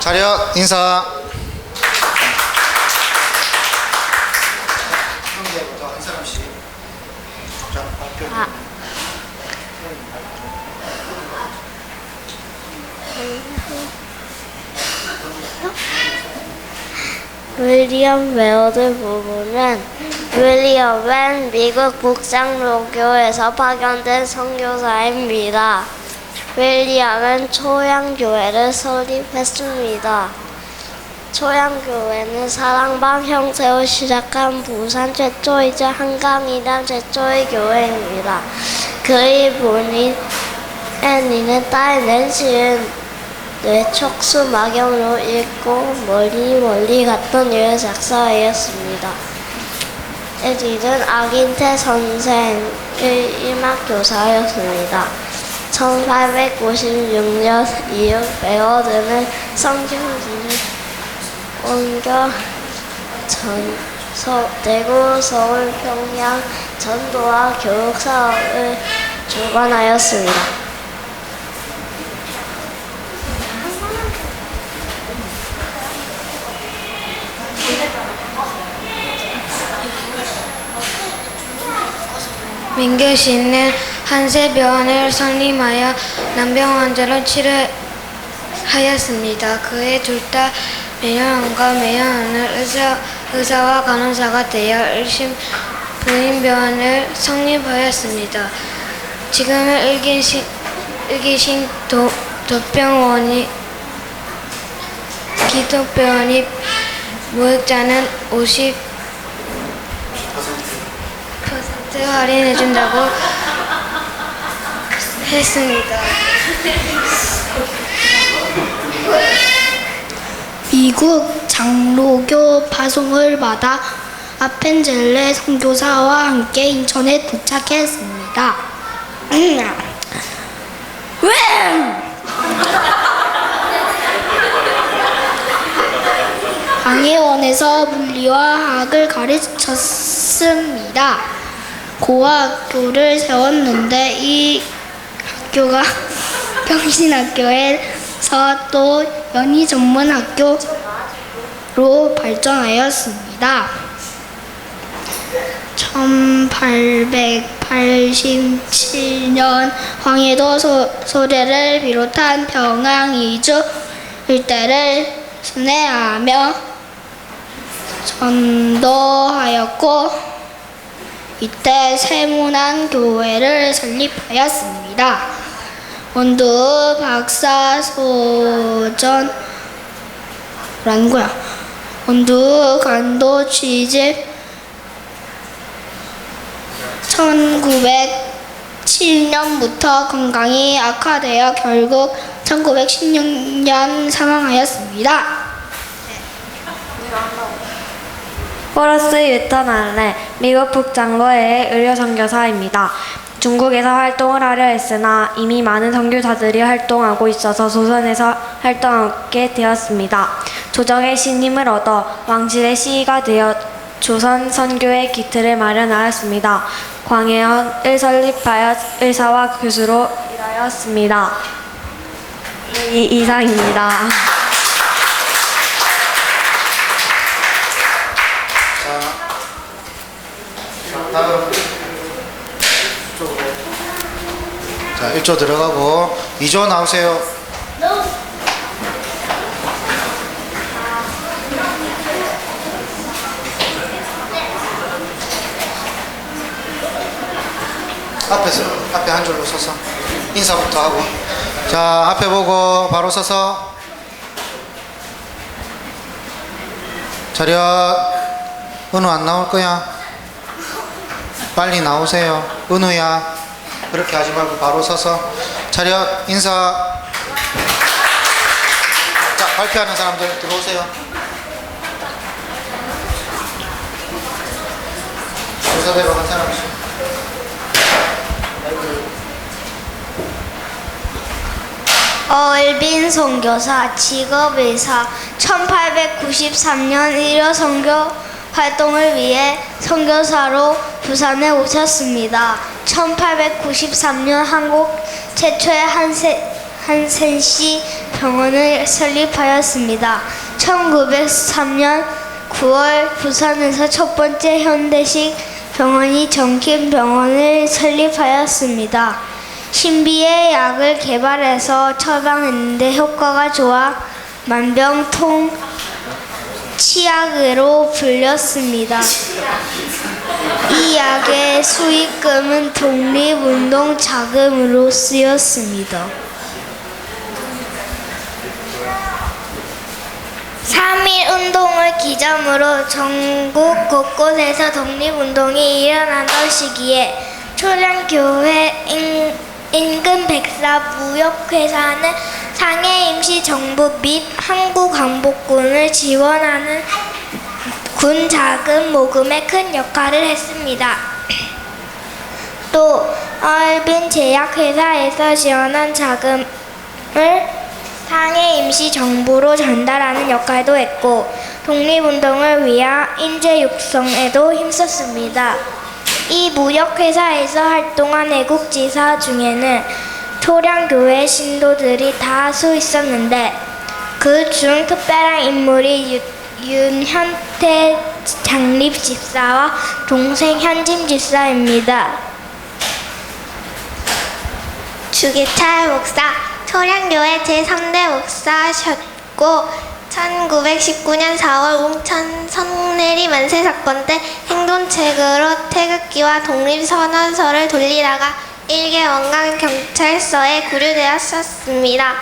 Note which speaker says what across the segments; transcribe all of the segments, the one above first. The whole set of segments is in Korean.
Speaker 1: 차렷 인사.
Speaker 2: 윌리엄 웨어드 부부는 윌리엄은 미국 북장로교에서 파견된 선교사입니다. 윌리엄은 초양교회를 설립했습니다. 초양교회는 사랑방 형태로 시작한 부산 최초이자 한강이란 최초의 교회입니다. 그의 본인 애니는 딸 낸시는 뇌척수 막염으로 읽고 멀리 멀리 갔던 여여 작사하였습니다. 에디는 악인태 선생의 임학교사였습니다. 1896년 이후 베어드는 성경지를 옮겨 전, 서, 대구, 서울, 평양, 전도와 교육 사업을 주관하였습니다.
Speaker 3: 민규 씨는 한세병원을 설립하여 난병 환자를 치료하였습니다. 그의 둘딸 매년원과 매년원은 의사, 의사와 간호사가 되어 일심 부인병원을 성립하였습니다. 지금은 일기신, 일기신 도, 도병원이 기독병원이 모액자는 50 퍼센트 할인해준다고 했습니다.
Speaker 4: 미국 장로교 파송을 받아 아펜젤레 선교사와 함께 인천에 도착했습니다. 방해원에서 물리와 화학을 가르쳤습니다. 고학교를 세웠는데 이 학교가 평신학교에서 또 연희 전문 학교로 발전하였습니다. 1887년 황해도 소, 소래를 비롯한 평양 이주 일대를 순회하며 전도하였고 이때 세문안 교회를 설립하였습니다. 원두 박사소전 라는 거야. 원두 간도 취집 1907년부터 건강이 악화되어 결국 1916년 사망하였습니다.
Speaker 5: 포러스 유턴 알레 미국 북장로회의 의료 선교사입니다. 중국에서 활동을 하려 했으나 이미 많은 선교사들이 활동하고 있어서 조선에서 활동하게 되었습니다. 조정의 신임을 얻어 왕실의 시의가 되어 조선 선교의 기틀을 마련하였습니다. 광해현을 설립하여 의사와 교수로 일하였습니다. 이, 이상입니다.
Speaker 1: 자, 1조 들어가고 2조 나오세요. 앞에서 앞에 한 줄로 서서 인사부터 하고. 자 앞에 보고 바로 서서. 차렷 은우 안 나올 거야 빨리 나오세요. 은우야 그렇게 하지 말고 바로 서서 차렷 인사. 자 발표하는 사람들 들어오세요. 순서대로 한 사람씩
Speaker 2: 얼빈 선교사 직업 의사 1893년 일요 선교 활동을 위해 선교사로 부산에 오셨습니다. 1893년 한국 최초의 한세,
Speaker 6: 한센시 병원을 설립하였습니다. 1903년 9월 부산에서 첫 번째 현대식 병원이 정kin병원을 설립하였습니다. 신비의 약을 개발해서 처방했는데 효과가 좋아 만병통 치약으로 불렸습니다. 이 약의 수익금은 독립운동 자금으로 쓰였습니다. 3.1 운동을 기점으로 전국 곳곳에서 독립운동이 일어나던 시기에 초량교회 인, 인근 백사 무역회사는 상해 임시정부 및 한국왕복군을 지원하는 군 자금 모금에 큰 역할을 했습니다. 또 얼빈 제약회사에서 지원한 자금을 상해 임시 정부로 전달하는 역할도 했고 독립운동을 위한 인재 육성에도 힘썼습니다. 이 무역회사에서 활동한 애국지사 중에는 초량교회 신도들이 다수 있었는데 그 중 특별한 인물이 유- 윤현태 장립 집사와 동생 현진 집사입니다.
Speaker 7: 주기철 목사 초량교회 제3대 목사셨고 1919년 4월 웅천 성내리 만세 사건 때 행동책으로 태극기와 독립선언서를 돌리다가 일개 원강 경찰서에 구류되었었습니다.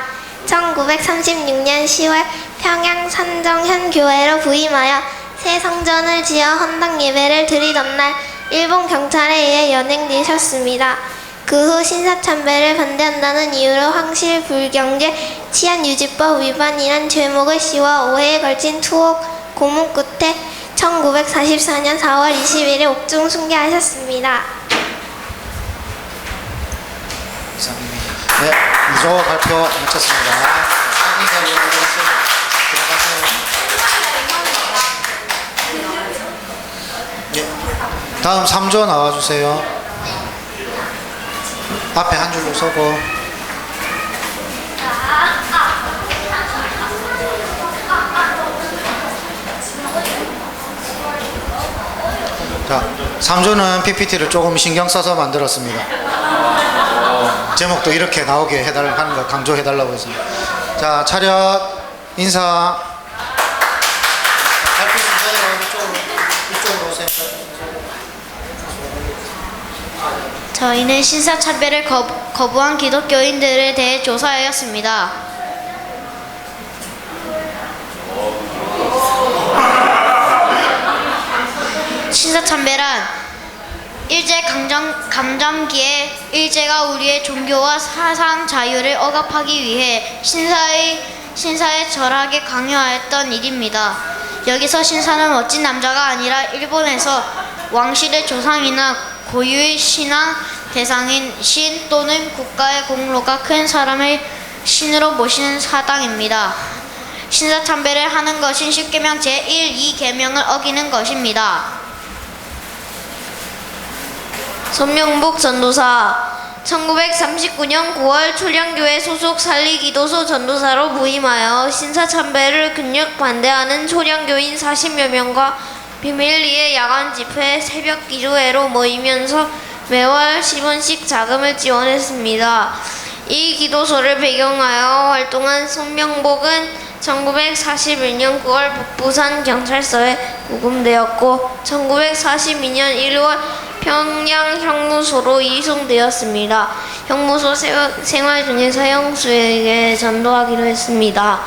Speaker 7: 1936년 10월 평양 산정현 교회로 부임하여 새 성전을 지어 헌당 예배를 드리던 날 일본 경찰에 의해 연행되셨습니다. 그 후 신사참배를 반대한다는 이유로 황실 불경제 치안유지법 위반이란 죄목을 씌워 5회에 걸친 투옥 고문 끝에 1944년 4월 20일에 옥중 순교하셨습니다.
Speaker 1: 이상입니다. 네, 2조 발표 마쳤습니다. 다음 3조 나와주세요. 앞에 한 줄로 서고. 자, 3조는 PPT를 조금 신경 써서 만들었습니다. 제목도 이렇게 나오게 해달 하는 거 강조해달라고 했습니다. 자, 차렷, 인사.
Speaker 6: 저희는 신사참배를 거부, 거부한 기독교인들에 대해 조사하였습니다. 신사참배란 일제 강점, 감점기에 일제가 우리의 종교와 사상 자유를 억압하기 위해 신사의 신사에 절하게 강요하였던 일입니다. 여기서 신사는 멋진 남자가 아니라 일본에서 왕실의 조상이나 고유의 신앙 대상인 신 또는 국가의 공로가 큰 사람을 신으로 모시는 사당입니다. 신사 참배를 하는 것은 십계명 제1, 2계명을 어기는 것입니다. 손명복 전도사 1939년 9월 초량교회 소속 살리기도소 전도사로 부임하여 신사참배를 극력 반대하는 초량교인 40여 명과 비밀리에 야간 집회, 새벽 기도회로 모이면서 매월 10원씩 자금을 지원했습니다. 이 기도소를 배경하여 활동한 손명복은 1941년 9월 북부산 경찰서에 구금되었고 1942년 1월 평양 형무소로 이송되었습니다. 형무소 세- 생활 중에서 형수에게 전도하기로 했습니다.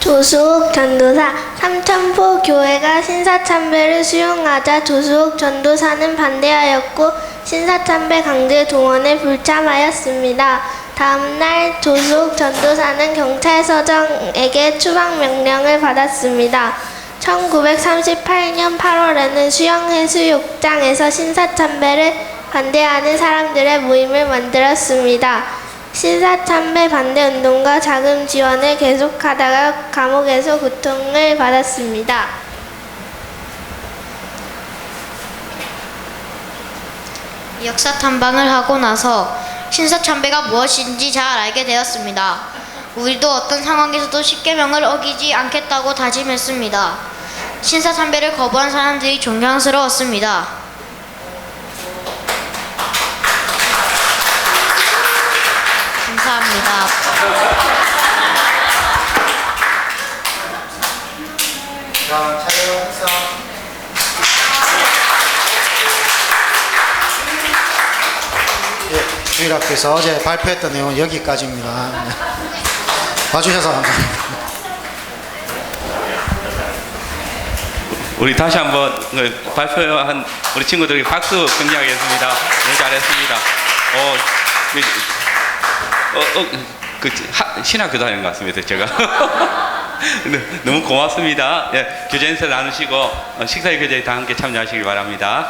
Speaker 7: 조수옥 전도사 삼천포 교회가 신사참배를 수용하자 조수옥 전도사는 반대하였고 신사참배 강제 동원에 불참하였습니다. 다음날 조수옥 전도사는 경찰서장에게 추방 명령을 받았습니다. 1938년 8월에는 수영해수욕장에서 신사참배를 반대하는 사람들의 모임을 만들었습니다. 신사참배 반대 운동과 자금 지원을 계속하다가 감옥에서 고통을 받았습니다.
Speaker 8: 역사 탐방을 하고 나서 신사참배가 무엇인지 잘 알게 되었습니다. 우리도 어떤 상황에서도 십계명을 어기지 않겠다고 다짐했습니다. 신사참배를 거부한 사람들이 존경스러웠습니다. 감사합니다.
Speaker 1: 자, 차렷 인사. 주일학교에서 어제 발표했던 내용은 여기까지입니다. 네. 봐주셔서 감사합니다.
Speaker 9: 우리 다시 한번 그 발표한 우리 친구들에게 박수 경례하겠습니다. 너무 잘했습니다. 어, 그, 어, 어, 그 하- 신학교 다니는 것 같습니다. 제가 네, 너무 고맙습니다. 예, 교제인사 나누시고 어, 식사의 교제에 다 함께 참여하시길 바랍니다.